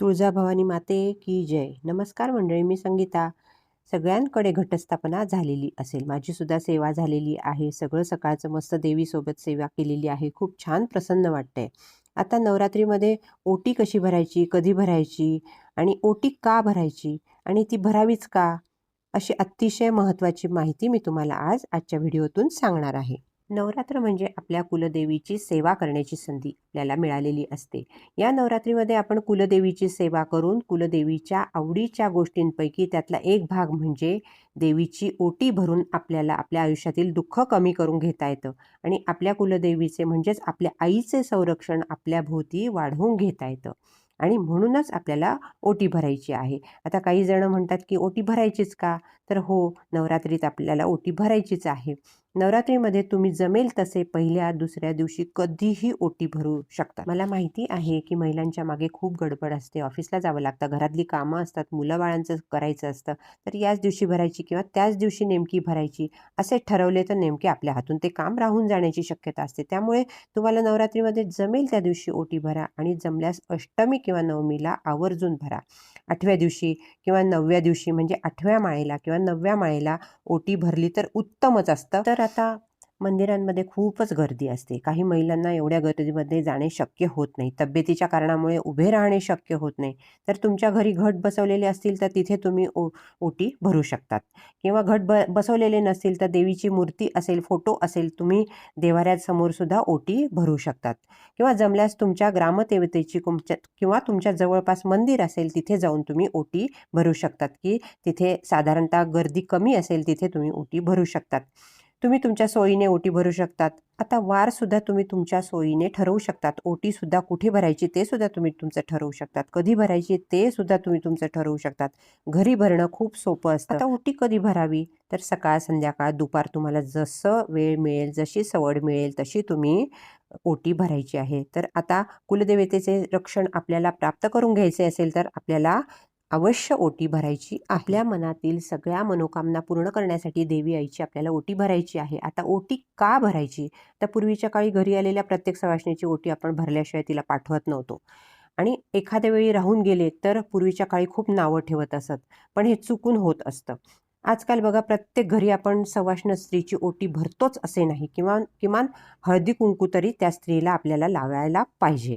तुळजाभवानी माते की जय. नमस्कार मंडळी मी संगीता. सगळ्यांकडे घटस्थापना झालेली असेल माझीसुद्धा सेवा झालेली आहे सगळं सकाळचं मस्त देवीसोबत सेवा केलेली आहे खूप छान प्रसन्न वाटतंय. आता नवरात्रीमध्ये ओटी कशी भरायची कधी भरायची आणि ओटी का भरायची आणि ती भरावीच का अशी अतिशय महत्त्वाची माहिती मी तुम्हाला आज आजच्या व्हिडिओतून सांगणार आहे. नवरात्र म्हणजे आपल्या कुलदेवीची सेवा करण्याची संधी आपल्याला मिळालेली असते. या नवरात्रीमध्ये आपण कुलदेवीची सेवा करून कुलदेवीच्या आवडीच्या गोष्टींपैकी त्यातला एक भाग म्हणजे देवीची ओटी भरून आपल्याला आपल्या आयुष्यातील दुःख कमी करून घेता येतं आणि आपल्या कुलदेवीचे म्हणजेच आपल्या आईचे संरक्षण आपल्या भोवती वाढवून घेता येतं आणि म्हणूनच आपल्याला ओटी भरायची आहे. आता काही जण म्हणतात की ओटी भरायचीच का? तर हो नवरात्रीत आपल्याला ओटी भरायचीच आहे. नवरात्रीमध्ये तुम्ही जमेल तसे पहिल्या दुसऱ्या दिवशी कधीही ओटी भरू शकता. मला माहिती आहे की महिलांच्या मागे खूप गडबड असते. ऑफिसला जावं लागतं. घरातली कामं असतात. मुलं बाळांचं करायचं असतं. तर याच दिवशी भरायची किंवा त्याच दिवशी नेमकी भरायची असे ठरवले तर नेमके आपल्या हातून ते काम राहून जाण्याची शक्यता असते. त्यामुळे तुम्हाला नवरात्रीमध्ये जमेल त्या दिवशी ओटी भरा आणि जमल्यास अष्टमी किंवा नवमीला आवर्जून भरा. आठव्या दिवशी किंवा नवव्या दिवशी म्हणजे आठव्या माळेला किंवा नवव्या माळेला ओटी भरली तर उत्तमच असतं. तर आता मंदिरांमध्ये खूपच गर्दी असते. काही महिलांना एवढ्या गर्दीमध्ये जाणे शक्य होत नाही. तब्येतीच्या कारणामुळे उभे राहणे शक्य होत नाही. तर तुमच्या घरी घट बसवलेले असतील तर तिथे तुम्ही ओ ओटी भरू शकतात. किंवा घट ब बसवलेले नसतील तर देवीची मूर्ती असेल फोटो असेल तुम्ही देवाऱ्यासमोरसुद्धा ओटी भरू शकतात. किंवा जमल्यास तुमच्या ग्रामदेवतेची तुमच्या किंवा तुमच्या जवळपास मंदिर असेल तिथे जाऊन तुम्ही ओटी भरू शकतात. की तिथे साधारणतः गर्दी कमी असेल तिथे तुम्ही ओटी भरू शकतात. तुम्ही तुमच्या सोयीने ओटी भरू शकतात. आता वार सुद्धा तुम्ही तुमच्या सोयीने ठरवू शकतात. ओटी सुद्धा कुठे भरायची ते सुद्धा तुम्ही तुमचं ठरवू शकतात. कधी भरायची ते सुद्धा तुम्ही तुमचं ठरवू शकतात. घरी भरणं खूप सोपं असतं. आता ओटी कधी भरावी? तर सकाळ संध्याकाळ दुपार तुम्हाला जसं वेळ मिळेल जशी सवड मिळेल तशी तुम्ही ओटी भरायची आहे. तर आता कुलदेवतेचे रक्षण आपल्याला प्राप्त करून घ्यायचे असेल तर आपल्याला अवश्य ओटी भरायची. आपल्या मनातील सगळ्या मनोकामना पूर्ण करण्यासाठी देवी आईची आपल्याला ओटी भरायची आहे. आता ओटी का भरायची? तर पूर्वीच्या काळी घरी आलेल्या प्रत्येक सवाशणीची ओटी आपण भरल्याशिवाय तिला पाठवत नव्हतो. आणि एखाद्या वेळी राहून गेले तर पूर्वीच्या काळी खूप नावं ठेवत असत. पण हे चुकून होत असतं. आजकाल बघा प्रत्येक घरी आपण सवाष्ण स्त्रीची ओटी भरतोच असे नाही. किंवा किमान हळदी कुंकू तरी त्या स्त्रीला आपल्याला लावायला पाहिजे.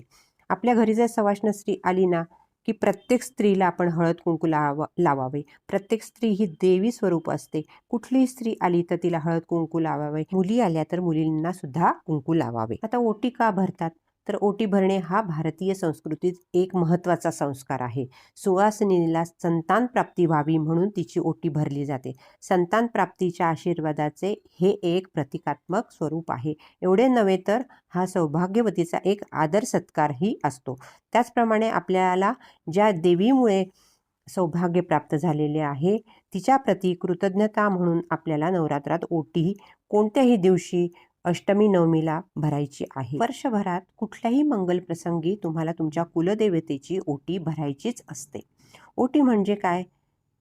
आपल्या घरी जर सवाष्ण स्त्री आली ना की प्रत्येक स्त्रीला आपण हळद कुंकू लावा लावावे. प्रत्येक स्त्री ही देवी स्वरूप असते. कुठलीही स्त्री आली तर तिला हळद कुंकू लावावे. मुली आल्या तर मुलींना सुद्धा कुंकू लावावे. आता ओटी का भरतात? तर ओटी भरणे हा भारतीय संस्कृतीत एक महत्त्वाचा संस्कार आहे. सुवासिनीला संतान प्राप्ती व्हावी म्हणून तिची ओटी भरली जाते. संतान प्राप्तीच्या आशीर्वादाचे हे एक प्रतिकात्मक स्वरूप आहे. एवढे नव्हे तर हा सौभाग्यवतीचा एक आदर सत्कारही असतो. त्याचप्रमाणे आपल्याला ज्या देवीमुळे सौभाग्य प्राप्त झालेले आहे तिच्याप्रती कृतज्ञता म्हणून आपल्याला नवरात्रात ओटी कोणत्याही दिवशी अष्टमी नवमीला भरायची आहे. वर्षभरात कुठल्याही मंगल प्रसंगी तुम्हाला तुमच्या कुलदेवतेची ओटी भरायचीच असते. ओटी म्हणजे काय?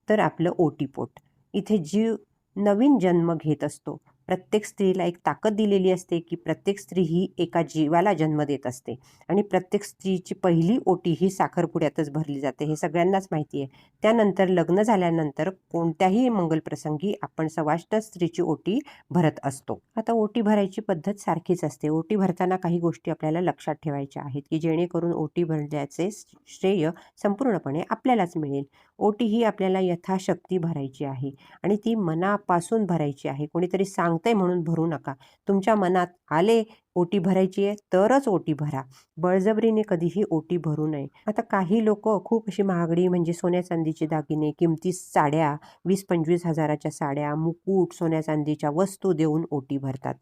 तर आपलं ओटीपोट. इथे जीव नवीन जन्म घेत असतो. प्रत्येक स्त्रीला एक ताकद दिलेली असते की प्रत्येक स्त्री ही एका जीवाला जन्म देत असते. आणि प्रत्येक स्त्रीची पहिली ओटी ही साखरपुड्यातच भरली जाते. हे सगळ्यांनाच माहिती आहे. त्यानंतर लग्न झाल्यानंतर कोणत्याही मंगलप्रसंगी आपण सवाष्ट स्त्रीची ओटी भरत असतो. आता ओटी भरायची पद्धत सारखीच असते. ओटी भरताना काही गोष्टी आपल्याला लक्षात ठेवायच्या आहेत की जेणेकरून ओटी भरण्याचे श्रेय संपूर्णपणे आपल्यालाच मिळेल. ओटी ही आपल्याला यथाशक्ती भरायची आहे आणि ती मनापासून भरायची आहे. कोणीतरी सांग सांगते म्हणून भरू नका. तुमच्या मनात आले ओटी भरायची आहे तरच ओटी भरा. बळजबरीने कधीही ओटी भरू नये. आता काही लोक खूप अशी महागडी म्हणजे सोन्या चांदीचे दागिने किमती साड्या वीस पंचवीस हजाराच्या साड्या मुकुट सोन्या चांदीच्या वस्तू देऊन ओटी भरतात.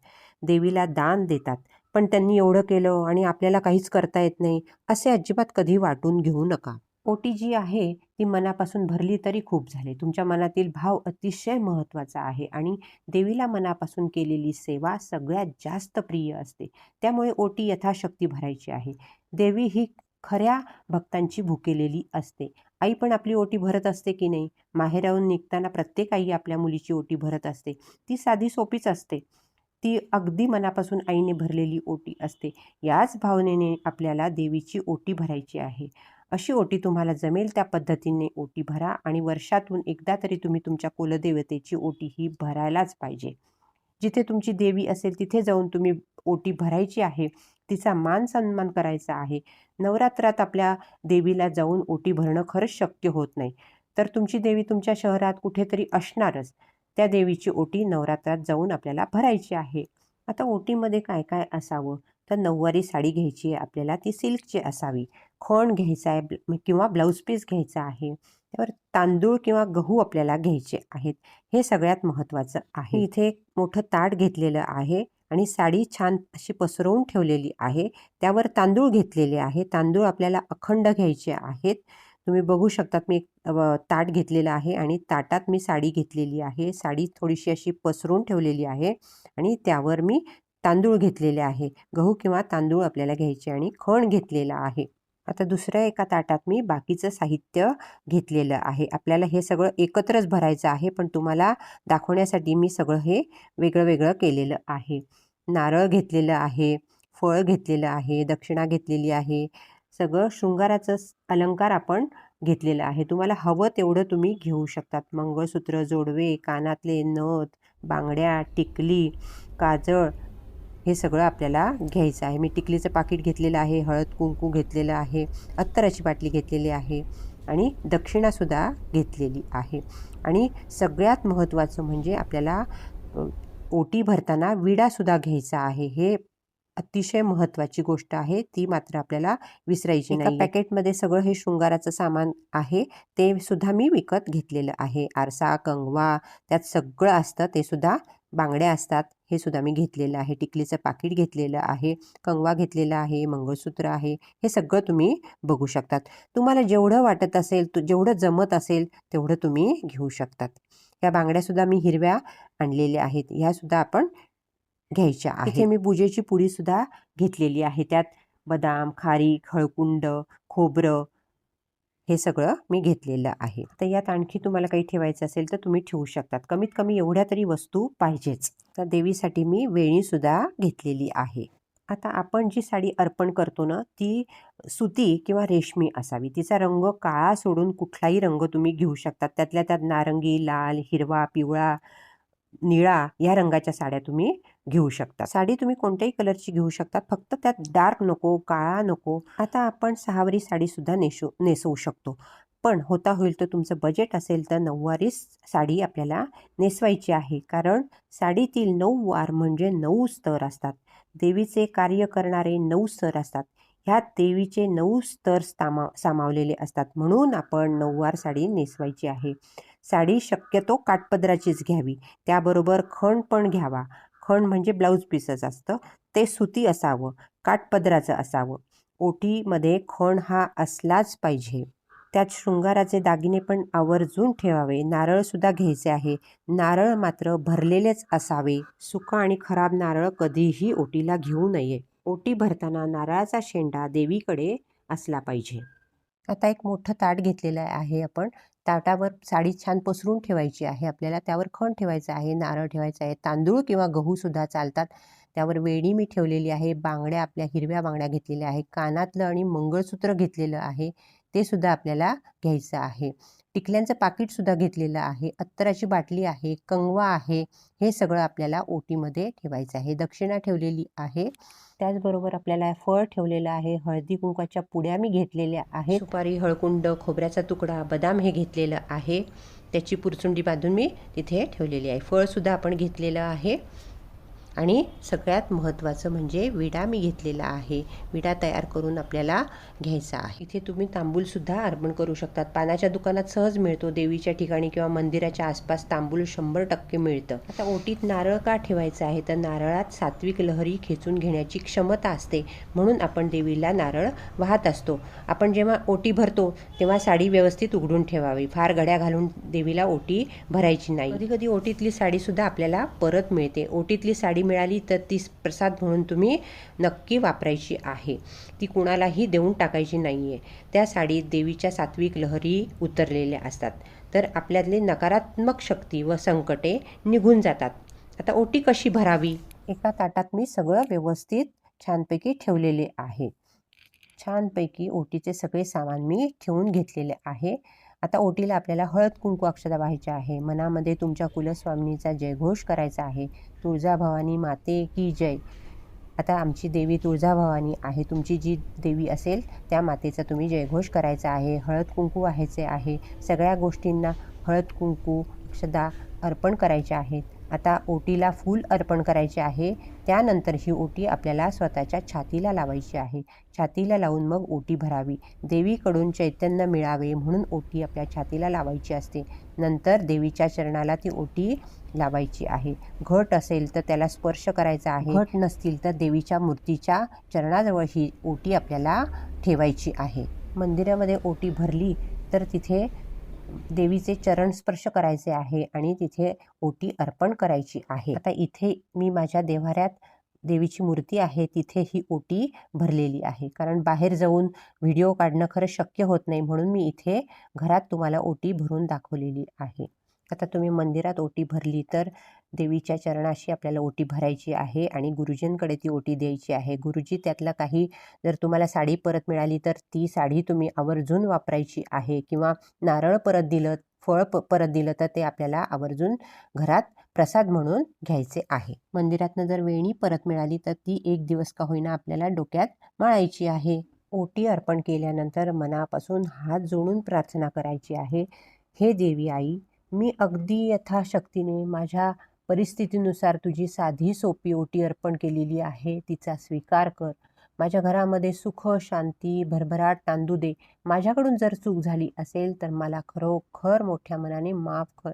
देवीला दान देतात. पण त्यांनी एवढं केलं आणि आपल्याला काहीच करता येत नाही असे अजिबात कधी वाटून घेऊ नका. ओटी जी आहे ती मनापासून भरली तरी खूप झाले. तुमच्या मनातील भाव अतिशय महत्त्वाचा आहे आणि देवीला मनापासून केलेली सेवा सगळ्यात जास्त प्रिय असते. त्यामुळे ओटी यथाशक्ती भरायची आहे. देवी ही खऱ्या भक्तांची भुकेलेली असते. आई पण आपली ओटी भरत असते की नाही? माहेराहून निघताना प्रत्येक आई आपल्या मुलीची ओटी भरत असते. ती साधी सोपीच असते. ती अगदी मनापासून आईने भरलेली ओटी असते. याच भावनेने आपल्याला देवीची ओटी भरायची आहे. अशी ओटी तुम्हाला जमेल त्या पद्धतीने ओटी भरा आणि वर्षातून एकदा तरी तुम्ही तुमच्या कुलदेवतेची ओटी ही भरायलाच पाहिजे. जिथे तुमची देवी असेल तिथे जाऊन तुम्ही ओटी भरायची आहे तिचा मान सन्मान करायचा आहे. नवरात्रात आपल्या देवीला जाऊन ओटी भरणं खरंच शक्य होत नाही. तर तुमची देवी तुमच्या शहरात कुठेतरी असणारच. त्या देवीची ओटी नवरात्रात जाऊन आपल्याला भरायची आहे. आता ओटीमध्ये काय काय असावं? तर नऊवारी साडी घ्यायची आहे आपल्याला ती सिल्कची असावी. खण घ्यायचा आहे ब्ल- किंवा ब्लाऊज पीस घ्यायचा आहे. त्यावर तांदूळ किंवा गहू आपल्याला घ्यायचे आहेत. हे सगळ्यात महत्त्वाचं आहे. इथे एक मोठं ताट घेतलेलं आहे आणि साडी छान अशी पसरवून ठेवलेली आहे. त्यावर तांदूळ घेतलेले आहे. तांदूळ आपल्याला अखंड घ्यायचे आहेत. तुम्ही बघू शकतात मी एक ताट घेतलेलं आहे आणि ताटात मी साडी घेतलेली आहे. साडी थोडीशी अशी पसरून ठेवलेली आहे आणि त्यावर मी तांदूळ घेतलेले आहे. गहू किंवा तांदूळ आपल्याला घ्यायचे आणि खण घेतलेला आहे. आता दुसऱ्या एका ताटात मी बाकीचं साहित्य घेतलेलं आहे. आपल्याला हे सगळं एकत्रच भरायचं आहे पण तुम्हाला दाखवण्यासाठी मी सगळं हे वेगळं वेगळं केलेलं आहे. नारळ घेतलेलं आहे फळ घेतलेलं आहे दक्षिणा घेतलेली आहे. सगळं शृंगाराचं अलंकार आपण घेतलेलं आहे. तुम्हाला हवं तेवढं तुम्ही घेऊ शकतात. मंगळसूत्र जोडवे कानातले नथ बांगड्या टिकली काजळ हे सगळं आपल्याला घ्यायचं आहे. मी टिकलीचं पाकिट घेतलेलं आहे हळद कुंकू घेतलेलं आहे अत्तराची बाटली घेतलेली आहे आणि दक्षिणासुद्धा घेतलेली आहे. आणि सगळ्यात महत्त्वाचं म्हणजे आपल्याला ओटी भरताना विडासुद्धा घ्यायचा आहे. हे अतिशय महत्त्वाची गोष्ट आहे. ती मात्र आपल्याला विसरायची नाही पॅकेटमध्ये सगळं हे शृंगाराचं सामान आहे. ते सुद्धा मी विकत घेतलेलं आहे. आरसा कंगवा त्यात सगळं असतं. ते सुद्धा बांगड्या असतात हे सुद्धा मी घेतलेलं आहे. टिकलीचं पाकिट घेतलेलं आहे कंगवा घेतलेला आहे मंगळसूत्र आहे हे सगळं तुम्ही बघू शकतात. तुम्हाला जेवढं वाटत असेल तु जेवढं जमत असेल तेवढं तुम्ही घेऊ शकतात. ह्या बांगड्यासुद्धा मी हिरव्या आणलेल्या आहेत. ह्यासुद्धा आपण घ्यायच्या आहे इथे मी पूजेची पुडी सुद्धा घेतलेली आहे. त्यात बदाम खारीक हळकुंड खोबरं हे सगळं मी घेतलेलं आहे. तर यात आणखी तुम्हाला काही ठेवायचं असेल तर तुम्ही ठेवू शकतात. कमीत कमी एवढ्या तरी वस्तू पाहिजेच. तर देवीसाठी मी वेणीसुद्धा घेतलेली आहे. आता आपण जी साडी अर्पण करतो ना ती सुती किंवा रेशमी असावी. तिचा रंग काळा सोडून कुठलाही रंग तुम्ही घेऊ शकतात. त्यातल्या त्यात नारंगी लाल हिरवा पिवळा निळा या रंगाच्या साड्या तुम्ही घेऊ शकता. साडी तुम्ही कोणत्याही कलरची घेऊ शकता. फक्त त्यात डार्क नको काळा नको. आता आपण सहावारी साडी सुद्धा नेसू नेसवू शकतो. पण होता होईल तर तुमचं बजेट असेल तर नऊवारी साडी आपल्याला नेसवायची आहे. कारण साडीतील नऊ वार म्हणजे नऊ स्तर असतात. देवीचे कार्य करणारे नऊ स्तर असतात. ह्यात देवीचे नऊ स्तर सामा सामावलेले असतात. म्हणून आपण नऊवार साडी नेसवायची आहे. साडी शक्यतो काठपदराचीच घ्यावी. त्याबरोबर खण पण घ्यावा. खण म्हणजे ब्लाऊज पीसच असतं. ते सुती असावं. काठपदराचं असावं. ओटीमध्ये खण हा असलाच पाहिजे. त्यात शृंगाराचे दागिने पण आवर्जून ठेवावे. नारळसुद्धा घ्यायचे आहे. नारळ मात्र भरलेलेच असावे. सुका आणि खराब नारळ कधीही ओटीला घेऊ नये. ओटी भरताना नारळाचा शेंडा देवीकडे असला पाहिजे. आता एक मोठं ताट घेतलेलं आहे आपण. ताटावर साडी छान पसरून ठेवायची आहे. आपल्याला त्यावर खण ठेवायचं आहे नारळ ठेवायचं आहे तांदूळ किंवा गहूसुद्धा चालतात. त्यावर वेणी मी ठेवलेली आहे बांगड्या आपल्या हिरव्या बांगड्या घेतलेल्या आहे कानातलं आणि मंगळसूत्र घेतलेलं आहे ते सुद्धा आपल्याला घ्यायचं आहे. टिकल्यांचं पाकिटसुद्धा घेतलेलं आहे. अत्तराची बाटली आहे कंगवा आहे हे सगळं आपल्याला ओटीमध्ये ठेवायचं आहे. दक्षिणा ठेवलेली आहे. त्याचबरोबर आपल्याला फळ ठेवलेलं आहे. हळदी कुंकाच्या पुड्या मी घेतलेल्या आहेत. सुपारी हळकुंड खोबऱ्याचा तुकडा बदाम हे घेतलेलं आहे. त्याची पुरचुंडी बांधून मी तिथे ठेवलेली आहे. फळसुद्धा आपण घेतलेलं आहे. आणि सगळ्यात महत्त्वाचं म्हणजे विडा मी घेतलेला आहे. विडा तयार करून आपल्याला घ्यायचा आहे. इथे तुम्ही तांबूलसुद्धा अर्पण करू शकतात. पानाच्या दुकानात सहज मिळतो. देवीच्या ठिकाणी किंवा मंदिराच्या आसपास तांबूल शंभर टक्के मिळतं. आता ओटीत नारळ का ठेवायचं आहे? तर नारळात सात्विक लहरी खेचून घेण्याची क्षमता असते. म्हणून आपण देवीला नारळ वाहत असतो. आपण जेव्हा ओटी भरतो तेव्हा साडी व्यवस्थित उघडून ठेवावी. फार घड्या घालून देवीला ओटी भरायची नाही. कधी कधी ओटीतली साडीसुद्धा आपल्याला परत मिळते. ओटीतली साडी मिळाली तर ती प्रसाद म्हणून तुम्ही नक्की वापरायची आहे. ती कुणालाही देऊन टाकायची नाही आहे त्या साडीत देवीच्या सात्विक लहरी उतरलेल्या असतात. तर आपल्यातले नकारात्मक शक्ती व संकटे निघून जातात. आता ओटी कशी भरावी? एका ताटात मी सगळं व्यवस्थित छानपैकी ठेवलेले आहे. छानपैकी ओटीचे सगळे सामान मी ठेवून घेतलेले आहे. आता ओटीला आपल्याला हळद कुंकू अक्षता व्हायच्या आहे. मनामध्ये तुमच्या कुलस्वामिनीचा जयघोष करायचा आहे. तुळजाभवानी माते की जय. आता आमची देवी तुळजाभवानी आहे. तुमची जी देवी असेल त्या मातेचा तुम्ही जयघोष करायचा आहे. हळद कुंकू व्हायचे आहे. सगळ्या गोष्टींना हळद कुंकू अक्षदा अर्पण करायचे आहेत. आता ओटीला फूल अर्पण करायचे आहे. त्यानंतर ही ओटी आपल्याला स्वतःच्या छातीला लावायची आहे. छातीला लावून मग ओटी भरावी. देवीकडून चैतन्य मिळावे म्हणून ओटी आपल्या छातीला लावायची असते. नंतर देवीच्या चरणाला ती ओटी लावायची आहे. घट असेल तर त्याला स्पर्श करायचा आहे. घट नसतील तर देवीच्या मूर्तीच्या चरणाजवळ ही ओटी आपल्याला ठेवायची आहे. मंदिरामध्ये ओटी भरली तर तिथे देवीचे चरण स्पर्श करायचे आहे आणि तिथे ओटी अर्पण करायची आहे. आता इथे मी माझ्या देव्हाऱ्यात देवीची मूर्ती आहे तिथे ही ओटी भरलेली आहे. कारण बाहेर जाऊन व्हिडिओ काढणं खरं शक्य होत नाही म्हणून मी इथे घरात तुम्हाला ओटी भरून दाखवलेली आहे. आता तुम्ही मंदिरात ओटी भरली तर देवीच्या चरणाशी आपल्याला ओटी भरायची आहे आणि गुरुजींकडे ती ओटी द्यायची आहे. गुरुजी त्यातला काही जर तुम्हाला साडी परत मिळाली तर ती साडी तुम्ही आवर्जून वापरायची आहे किंवा नारळ परत दिलं फळ प परत दिलं तर ते आपल्याला आवर्जून घरात प्रसाद म्हणून घ्यायचे आहे. मंदिरातनं जर वेणी परत मिळाली तर ती एक दिवस का होईना आपल्याला डोक्यात माळायची आहे. ओटी अर्पण केल्यानंतर मनापासून हात जोडून प्रार्थना करायची आहे. हे देवी आई मी अगदी यथाशक्तीने माझ्या परिस्थितीनुसार तुझी साधी सोपी ओटी अर्पण केलेली आहे तिचा स्वीकार कर. माझ्या घरामध्ये सुख शांती भरभराट नांदू दे. माझ्याकडून जर चूक झाली असेल तर मला खरोखर मोठ्या मनाने माफ कर.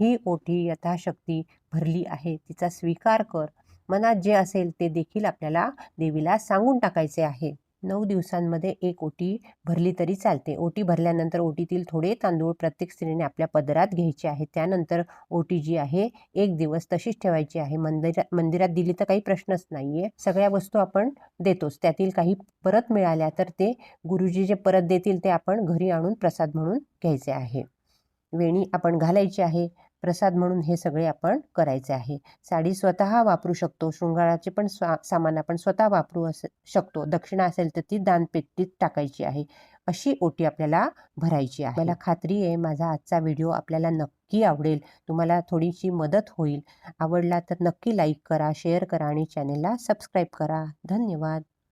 ही ओटी यथाशक्ती भरली आहे तिचा स्वीकार कर. मनात जे असेल ते देखील आपल्याला देवीला सांगून टाकायचे आहे. नऊ दिवसांमध्ये एक ओटी भरली तरी चालते. ओटी भरल्यानंतर ओटीतील थोडे तांदूळ प्रत्येक स्त्रीने आपल्या पदरात घ्यायचे आहे त्यानंतर ओटी जी आहे एक दिवस तशीच ठेवायची आहे. मंदिरात मंदिरात दिली तर काही प्रश्नच नाही आहे सगळ्या वस्तू आपण देतोच. त्यातील काही परत मिळाल्या तर ते गुरुजी जे परत देतील ते आपण घरी आणून प्रसाद म्हणून घ्यायचे आहे. वेणी आपण घालायची आहे. प्रसाद म्हणून हे सगळे आपण करायचे आहे. साडी स्वतः वापरू शकतो शृंगाराचे पण स्वा सामान आपण स्वतः वापरू अस शकतो. दक्षिणा असेल तर ती दानपेटीत टाकायची आहे. अशी ओटी आपल्याला भरायची आहे. मला खात्री आहे माझा आजचा व्हिडिओ आपल्याला नक्की आवडेल. तुम्हाला थोडीशी मदत होईल. आवडला तर नक्की लाईक करा शेअर करा आणि चॅनेलला सबस्क्राईब करा. धन्यवाद.